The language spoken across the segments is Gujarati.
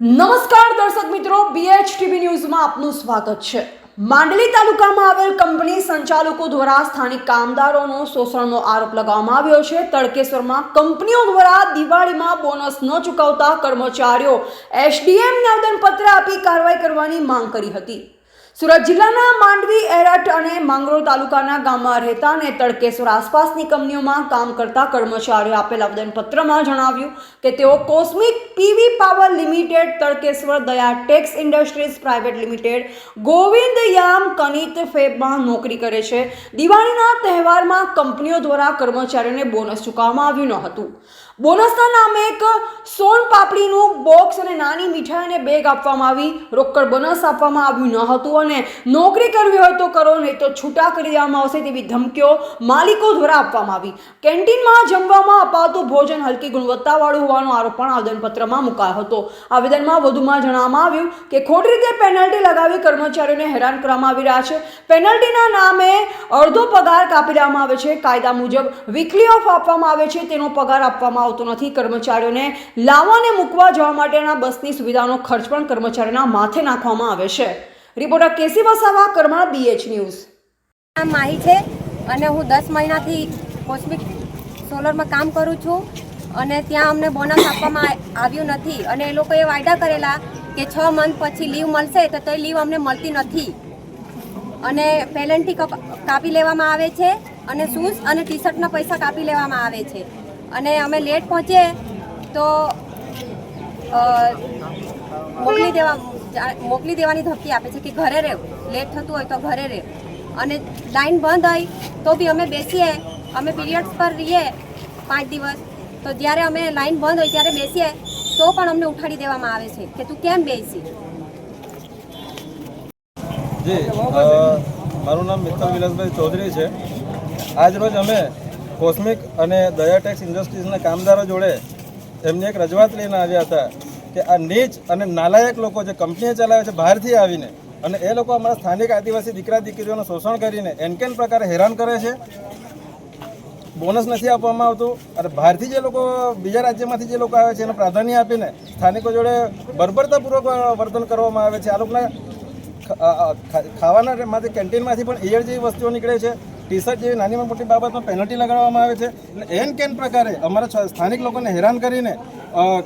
નમસ્કાર દર્શક મિત્રો બીએચ ટીવી ન્યૂઝમાં આપનું સ્વાગત છે. માંડલી તાલુકામાં આવેલ કંપની સંચાલકો દ્વારા સ્થાનિક કામદારોનો શોષણનો આરોપ લગાવવામાં આવ્યો છે. તડકેશ્વરમાં કંપનીઓ દ્વારા દિવાળીમાં બોનસ ન ચૂકવતા કર્મચારીઓ એસડીએમને આવેદનપત્ર આપી કાર્યવાહી કરવાની માંગ કરી હતી. સુરત જિલ્લાના માંડવી, એરટ અને માંગરોળ તાલુકાના ગામમાં રહેતા અને તડકેશ્વર આસપાસની કંપનીઓમાં કામ કરતા કર્મચારીઓ આપેલ આવેદનપત્રમાં જણાવ્યું કે તેઓ cosmic PV power limited, Tadkeshwar Daya tex industries private limited, Govind યામ કનિત ફેબમાં નોકરી કરે છે. દિવાળીના તહેવારમાં કંપનીઓ દ્વારા કર્મચારીઓને બોનસ ચૂકવવામાં આવ્યું ન હતું. બોનસના નામે એક સોન પાપડીનું બોક્સ અને નાની મીઠાઈ અને બેગ આપવામાં આવી. રોકડ બોનસ આપવામાં આવ્યું ન હતું અને નોકરી કરવી હોય તો કરો, નહીં તો છૂટા કરી દેવામાં આવશે તેવી ધમકીઓ માલિકો દ્વારા આપવામાં આવી. કેન્ટીનમાં જમવામાં અપાતું ભોજન હલકી ગુણવત્તાવાળું હોવાનો આરોપ પણ આવેદનપત્રમાં મુકાયો હતો. આવેદનમાં વધુમાં જણાવવામાં આવ્યું કે, ખોટી રીતે પેનલ્ટી લગાવી કર્મચારીઓને હેરાન કરવામાં આવી રહ્યા છે. પેનલ્ટીના નામે અડધો પગાર કાપી લેવામાં આવે છે. કાયદા મુજબ વીકલી ઓફ આપવામાં આવે છે. તેનો પગાર આપવામાં આવતો નથી. કર્મચારીઓને લાવવા અને મૂકવા જવા માટેના બસની સુવિધાનો ખર્ચ પણ કર્મચારીઓના માથે નાખવામાં આવે છે. રિપોર્ટર કેસી વસાવા કરમાળ બીએચ ન્યૂઝ નામ માહી છે અને હું દસ મહિનાથી કોસ્મિક સોલરમાં કામ કરું છું અને ત્યાં અમને બોનસ આપવામાં આવ્યું નથી અને એ લોકોએ વાયદા કરેલા કે છ મંથ પછી લીવ મળશે તો તે લીવ અમને મળતી નથી. અને પેલેન્ટી કાપી લેવામાં આવે છે અને શૂઝ અને ટી શર્ટના પૈસા કાપી લેવામાં આવે છે. અને અમે લેટ પહોંચીએ તો મોકલી દેવા મોકલી દેવાની ધમકી આપે છે કે ઘરે રહેવું લેટ થતું હોય તો ઘરે રહે. અને લાઈન બંધ હોય તો બી અમે બેસીએ, અમે પીરિયડ્સ પર રહીએ પાંચ દિવસ. તો જ્યારે અમે લાઈન બંધ હોય ત્યારે બેસીએ, તો પણ અમને ઉઠાડી દેવામાં આવે છે કે તું કેમ બેસી? જી મારું નામ મિત્તલ વિલાસભાઈ ચૌધરી છે. આજ રોજ અમે કોસ્મિક અને દયા ટેક્સ ઇન્ડસ્ટ્રીઝના કામદારો જોડે એમની એક રજૂઆત લઈને આવ્યા હતા. કે આ નીચ અને નાલાયક લોકો જે કંપનીએ ચલાવે છે બહારથી આવીને અને એ લોકો અમારા સ્થાનિક આદિવાસી દીકરા દીકરીઓનું શોષણ કરીને એનકેન પ્રકારે હેરાન કરે છે. બોનસ નથી આપવામાં આવતું અને બહારથી જે લોકો બીજા રાજ્યમાંથી જે લોકો આવે છે એને પ્રાધાન્ય આપીને સ્થાનિકો જોડે બર્બરતાપૂર્વક વર્તન કરવામાં આવે છે. આ લોકોના ખાવાના માટે કેન્ટીનમાંથી પણ એયર જેવી વસ્તુઓ નીકળે છે. ટી શર્ટ જેવી નાનીમાં મોટી બાબતમાં પેનલ્ટી લગાડવામાં આવે છે. એટલે એન કેન પ્રકારે અમારા સ્થાનિક લોકોને હેરાન કરીને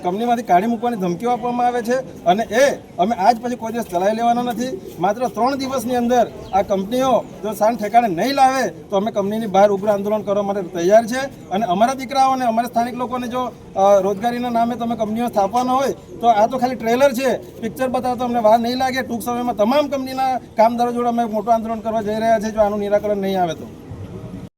કંપનીમાંથી કાઢી મૂકવાની ધમકીઓ આપવામાં આવે છે. અને એ, અમે આજ પછી કોઈ દિવસ ચલાવી લેવાના નથી. માત્ર ત્રણ દિવસની અંદર આ કંપનીઓ જો સાન ઠેકાણે નહીં લાવે, તો અમે કંપનીની બહાર ઉગ્ર આંદોલન કરવા માટે તૈયાર છે. અને અમારા દીકરાઓને, અમારા સ્થાનિક લોકોને જો રોજગારીના નામે તમે કંપનીઓ સ્થાપવાના હોય, તો આ તો ખાલી ટ્રેલર છે. પિક્ચર બતાવતો અમને વાર નહીં લાગે. ટૂંક સમયમાં તમામ કંપનીના કામદારો જોડે અમે મોટું આંદોલન કરવા જઈ રહ્યા છે, જો આનું નિરાકરણ નહીં આવે તો.